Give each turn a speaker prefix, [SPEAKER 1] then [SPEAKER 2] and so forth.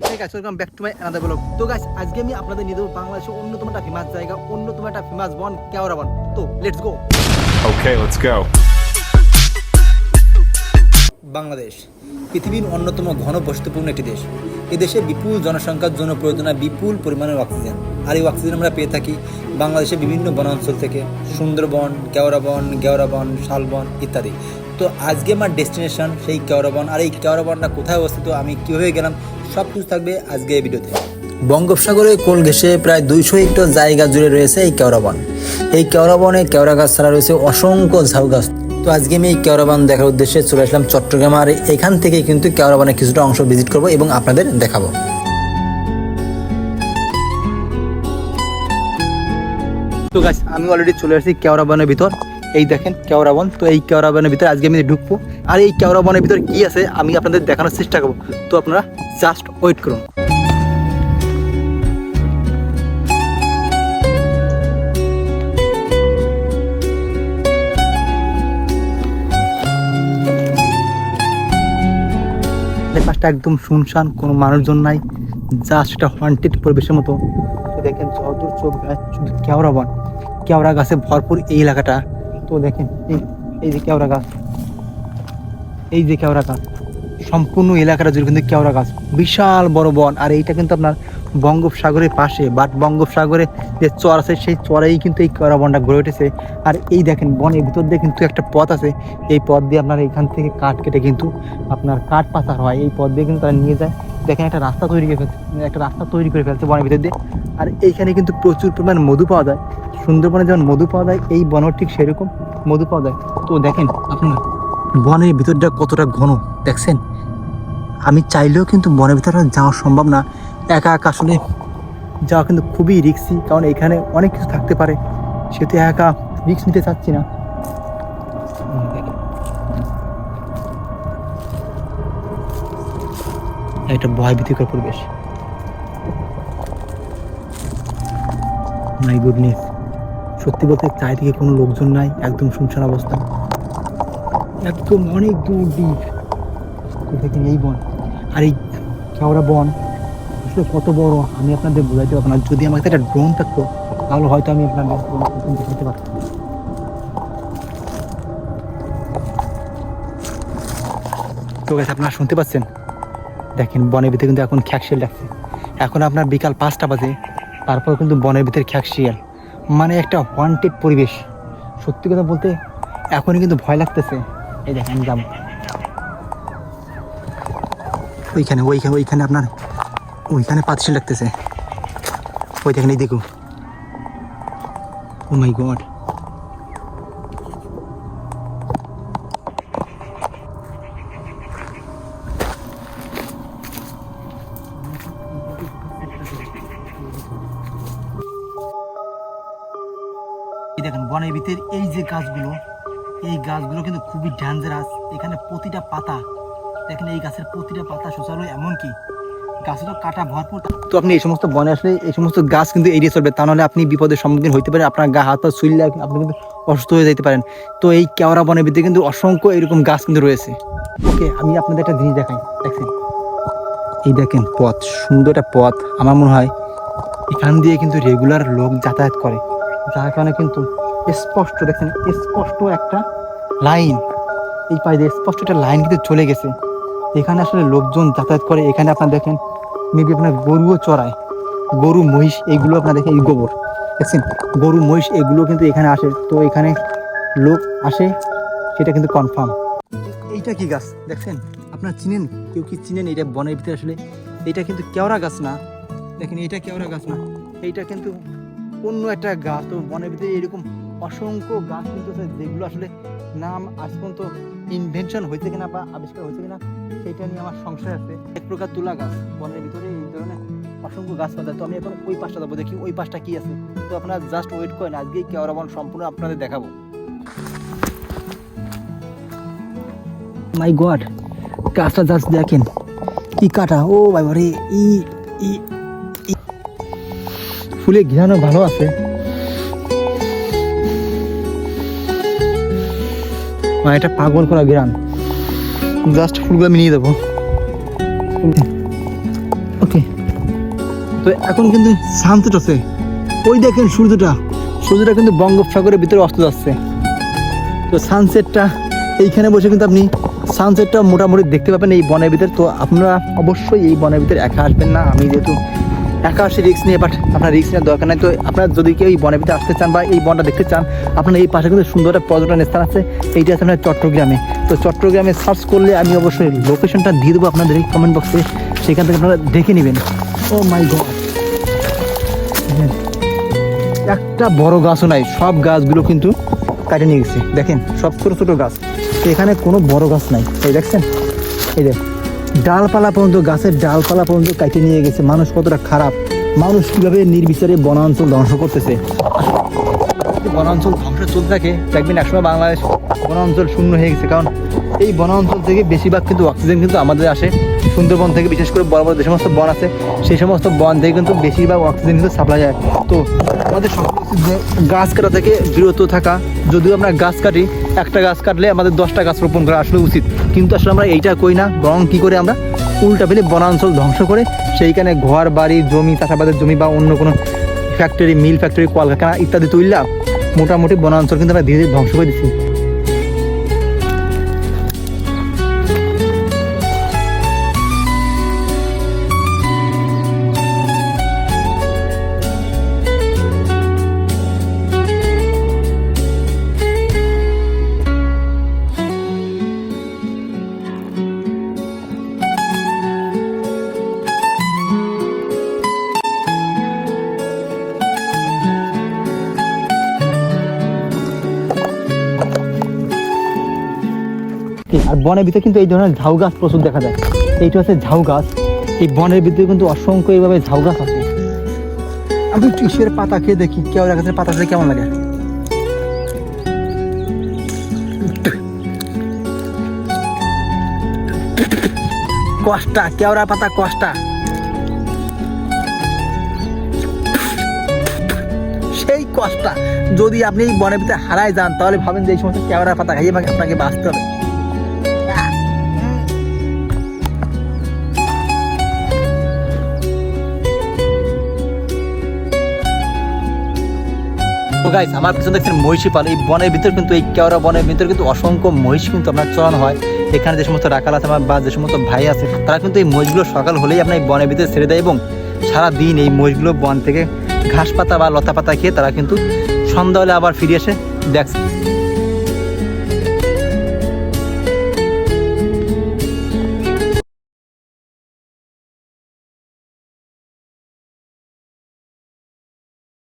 [SPEAKER 1] Hey guys, welcome back to my another তো guys, আজকে আমি আপনাদের নিয়ে দেবো বাংলাদেশের অন্যতম একটা ফেমাস জায়গা অন্যতম একটা ফেমাস বন কেওড়া বন তো let's go
[SPEAKER 2] Okay, let's go.
[SPEAKER 1] Bangladesh পৃথিবীর অন্যতম ঘন ঘনবসতিপূর্ণ একটি দেশ। এই দেশে বিপুল জনসংখ্যার জন্য প্রয়োজন হয় বিপুল পরিমাণের অক্সিজেন। আর এই অক্সিজেন আমরা পেয়ে থাকি বাংলাদেশের বিভিন্ন বনাঞ্চল থেকে। সুন্দরবন কেওড়া বন গেওড়া বন শালবন ইত্যাদি। তো আজকে আমার ডেস্টিনেশন সেই কেওড়া বন আর এই কেওড়া বনটা কোথায় অবস্থিত আমি কীভাবে গেলাম সব কিছু থাকবে আজকে এই ভিডিওতে। বঙ্গোপসাগরে কোল ঘেঁষে প্রায় দুইশো হেক্টর জায়গা জুড়ে রয়েছে এই কেওড়া বন? এই কেওড়া বনে কেওড়া গাছ ছাড়া রয়েছে অসংখ্য ঝাউ গাছ। তো আজকে আমি এই কেওড়া বন দেখার উদ্দেশ্যে চলে আসলাম চট্টগ্রাম, আর এখান থেকে কিন্তু কেওড়া বনের কিছুটা অংশ ভিজিট করব এবং আপনাদের দেখাবো। তো গাছ আমি অলরেডি চলে আসছি কেওড়া বনের ভিতর। এই দেখেন কেওড়া বন, তো এই কেওড়া বনের ভিতরে আজকে আমি ঢুকবো। আর এই কেওড়া বনের ভিতরে কি আছে, আমি আপনাদের দেখানোর চেষ্টা করব। তো আপনারা জাস্ট ওয়েট করুন। একদম শুনশান, কোনো মানুষজন নাই জাস্ট একটা হন্টেড পরিবেশের মতো। দেখেন, যতদূর চোখ শুধু কেওড়া বন। কেওড়া গাছে ভরপুর এই এলাকাটা। তো দেখেন, এই এই যে কেওড়া গাছ। এই যে কেওড়া গাছ, সম্পূর্ণ এলাকাটা জুড়ে কিন্তু কেওড়া গাছ। বিশাল বড় বন। আর এইটা কিন্তু আপনার বঙ্গোপসাগরের পাশে, বাট বঙ্গোপসাগরে যে চর আছে, সেই চরেই কিন্তু এই কেওড়া বনটা গড়ে উঠেছে। আর এই দেখেন, বনের ভিতর দিয়ে কিন্তু একটা পথ আছে। এই পথ দিয়ে আপনার এখান থেকে কাঠ কেটে কিন্তু আপনার কাঠ পাচার হয়। এই পথ দিয়ে কিন্তু তারা নিয়ে যায়। দেখেন, একটা রাস্তা তৈরি করে ফেলছে, একটা রাস্তা তৈরি করে ফেলছে বনের ভিতর দিয়ে। আর এইখানে কিন্তু প্রচুর পরিমাণ মধু পাওয়া যায়। সুন্দরবনে যেমন মধু পাওয়া যায়, এই বনও ঠিক সেরকম মধু পাওয়া যায়। তো দেখেন আপনার, বনের ভিতরটা কতটা ঘন, দেখছেন? আমি চাইলেও কিন্তু বনের ভিতরে যাওয়া সম্ভব না। একা একা আসলে যাওয়া কিন্তু খুবই রিক্সি কারণ এখানে অনেক কিছু থাকতে পারে। সেহেতু একা রিক্স নিতে চাচ্ছি না হুম, দেখেন। একটা ভয় ভীতিকর পরিবেশ। মাই গুডনেস সত্যি বলতে চারিদিকে কোনো লোকজন নাই, একদম শুনশান অবস্থা। একদম অনেক দূর ডিপ দেখেন এই বন, আর এই কেওড়া বন। আসলে কত বড়, আমি আপনাদের বোঝাইতে পারব না। যদি আমার একটা ড্রোন থাকতো, তাহলে হয়তো আমি আপনাদের দেখাতে পারতাম। তো গেছে আপনারা শুনতে পাচ্ছেন? দেখেন, বনের ভিতরে কিন্তু এখন খ্যাকশিয়াল ডাকছে এখন আপনার বিকাল পাঁচটা বাজে, তারপর কিন্তু বনের ভিতরে খ্যাকশিয়াল মানে একটা ওয়ান্টেড পরিবেশ। সত্যি কথা বলতে, এখনই কিন্তু ভয় লাগতেছে। এই দেখেন যাব। ওইখানে ওইখানে ওইখানে আপনার, ওইখানে পাতিশাল লাগতেছে। ওই দেখেন, এই দেখো। ও মাই গড দেখেন, বনের ভিতর এই যে গাছগুলো, এই গাছগুলো কিন্তু খুবই ডেঞ্জারাস এখানে প্রতিটা পাতা, দেখেন এই গাছের প্রতিটা পাতা সুচারু এমনকি গাছে তো কাটা ভরপুর। তো আপনি এই সমস্ত বনে আসলে এই সমস্ত গাছ কিন্তু এড়িয়ে চলবে তা নাহলে আপনি বিপদের সম্মুখীন হইতে পারেন, আপনার গা, হাত, পা সুইলে আপনি কিন্তু অসুস্থ হয়ে যেতে পারেন। তো এই কেওড়া বনের ভিতরে কিন্তু অসংখ্য এরকম গাছ কিন্তু রয়েছে। ওকে, আমি আপনাদের একটা জিনিস দেখাই দেখছেন এই দেখেন পথ, সুন্দর একটা পথ। আমার মনে হয় এখান দিয়ে কিন্তু রেগুলার লোক যাতায়াত করে। যার কারণে কিন্তু স্পষ্ট দেখছেন স্পষ্ট একটা লাইন। এই পায়ে স্পষ্ট একটা লাইন কিন্তু চলে গেছে। এখানে আসলে লোকজন যাতায়াত করে। এখানে আপনার দেখেন মেবি আপনার গরুও চড়ায়। গরু, মহিষ এইগুলো আপনার দেখেন, এই গোবর। দেখছেন? গরু, মহিষ, এগুলো কিন্তু এখানে আসে। তো এখানে লোক আসে, সেটা কিন্তু কনফার্ম এইটা কি গাছ? দেখছেন? আপনার চিনেন? কেউ কি চিনেন? এটা বনের ভিতরে আসলে এটা কিন্তু কেওড়া গাছ না। দেখেন এটা কেওড়া গাছ না। এইটা কিন্তু অন্য একটা গাছ। তো বনের ভিতরে এরকম অসংখ্য গাছ কিন্তু আছে, যেগুলো আসলে নাম আজ পর্যন্ত ইনভেনশন হয়েছে কিনা বা আবিষ্কার হয়েছে কিনা সেটা নিয়ে আমার সংশয় আছে। এক প্রকার তুলা গাছ, বনের ভিতরে এই ধরনের অসংখ্য গাছ পাতা তো আমি এখন ওই পাশটা যাব দেখি ওই পাশটা কি আছে। তো আপনারা জাস্ট ওয়েট করেন, আজকেই কেওড়া বন সম্পূর্ণ আপনাদের দেখাবো। মাই গড গাছটা জাস্ট দেখেন, কি কাটা। ও বাবারে ই ই ই। ফুলে ঘিরানো ভালো আছে। মানে এটা পাগল করা গ্রাম। জাস্ট ফুলগুলো আমি নিয়ে দেবো ওকে। তো এখন কিন্তু সানসেট আছে। ওই দেখেন সূর্যটা। সূর্যটা কিন্তু বঙ্গোপসাগরের ভিতরে অস্ত যাচ্ছে। তো সানসেটটা এইখানে বসে কিন্তু আপনি সানসেটটা মোটামুটি দেখতে পাবেন এই বনের ভিতরে। তো আপনারা অবশ্যই এই বনের ভিতরে একা আসবেন না। আমি যেহেতু একা আসে রিক্স নিয়ে বাট আপনার রিক্স নেওয়ার দরকার নেই। তো আপনারা যদি কেউ এই বনের ভিতরে আসতে চান বা এই বনটা দেখতে চান, আপনার এই পাশে কিন্তু সুন্দর একটা পর্যটন স্থান আছে। এইটা আছে আপনার চট্টগ্রামে। তো চট্টগ্রামে সার্চ করলে আমি অবশ্যই লোকেশনটা দিয়ে দেবো আপনাদের এই কমেন্ট বক্সে সেখান থেকে আপনারা দেখে নেবেন। ও মাই গড একটা বড় গাছও নাই, সব গাছগুলো কিন্তু কাটে নিয়ে গেছে। দেখেন, সব ছোট ছোট গাছ। এখানে কোনো বড় গাছ নাই। এই দেখছেন? এই দেখ ডালপালা পর্যন্ত, গাছের ডালপালা পর্যন্ত কাটে নিয়ে গেছে। মানুষ কতটা খারাপ। মানুষ কীভাবে নির্বিচারে বনাঞ্চল ধ্বংস করতেছে? বনাঞ্চল ধ্বংস চলতে থাকে দেখবেন একসময় বাংলাদেশ বনাঞ্চল শূন্য হয়ে গেছে, কারণ এই বনাঞ্চল থেকে বেশিরভাগ কিন্তু অক্সিজেন কিন্তু আমাদের আসে। সুন্দরবন থেকে বিশেষ করে বড় বড় যে সমস্ত বন আছে, সেই সমস্ত বন থেকে কিন্তু বেশিরভাগ অক্সিজেন কিন্তু সাপ্লাই যায়। তো আমাদের গাছ কাটা থেকে বিরত থাকা, যদিও আমরা গাছ কাটি, একটা গাছ কাটলে আমাদের দশটা গাছ রোপণ করা আসলে উচিত। কিন্তু আসলে আমরা এইটা করি না, বরং কী করে আমরা, উল্টা ফেলে বনাঞ্চল ধ্বংস করে সেইখানে ঘর, বাড়ি, জমি, চাষাবাদের জমি বা অন্য কোনো ফ্যাক্টরি মিল ফ্যাক্টরি কলকারখানা ইত্যাদি তৈরিলা মোটামুটি বনাঞ্চল কিন্তু আমরা ধীরে ধীরে ধ্বংস করে দিচ্ছি। আর বনের ভিতরে কিন্তু এই ধরনের ঝাউ গাছ প্রচুর দেখা যায়। এইটা হচ্ছে ঝাউ গাছ। এই বনের ভিতরে কিন্তু অসংখ্য এইভাবে ঝাউ গাছ আছে। আমি একটু পাতা খেয়ে দেখি কেওড়া গাছের পাতা খেলে কেমন লাগে? কষ্টা কেওড়া পাতা কষ্টা? সেই কষ্টা। যদি আপনি বনের ভিতরে হারায় যান, তাহলে ভাবেন যে এই সমস্ত কেওড়া পাতা খাইয়ে আপনাকে বাঁচতে হবে। গাইস আমার পিছনে দেখছেন মহিষী পাল এই বনের ভিতর কিন্তু, এই কেওড়া বনের ভিতর কিন্তু অসংখ্য মহিষ কিন্তু আপনার চলানো হয়। এখানে যে সমস্ত রাখাল আছে আমার বা যে সমস্ত ভাই আছে, তারা কিন্তু এই মহিষগুলো সকাল হলেই আপনার এই বনের ভিতরে ছেড়ে দেয় এবং সারা দিন এই মহিষগুলো বন থেকে ঘাস পাতা বা লতা পাতা খেয়ে তারা কিন্তু সন্ধ্যা হলে আবার ফিরে এসে দেখ।